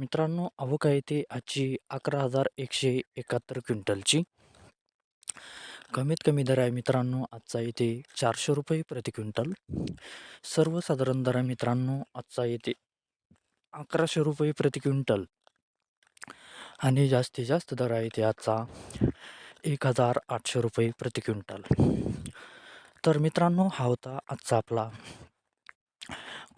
मित्रांनो आवक आहे ते आजची अकरा हजार एकशे एकाहत्तर क्विंटलची. कमीत कमी दर आहे मित्रांनो आजचा येते चारशे रुपये प्रति क्विंटल. सर्वसाधारण दर आहे मित्रांनो आजचा येथे अकराशे रुपये प्रति क्विंटल. आणि जास्तीत जास्त दर आहे ते आजचा एक हजार आठशे रुपये प्रति क्विंटल. तर मित्रांनो हा होता आजचा आपला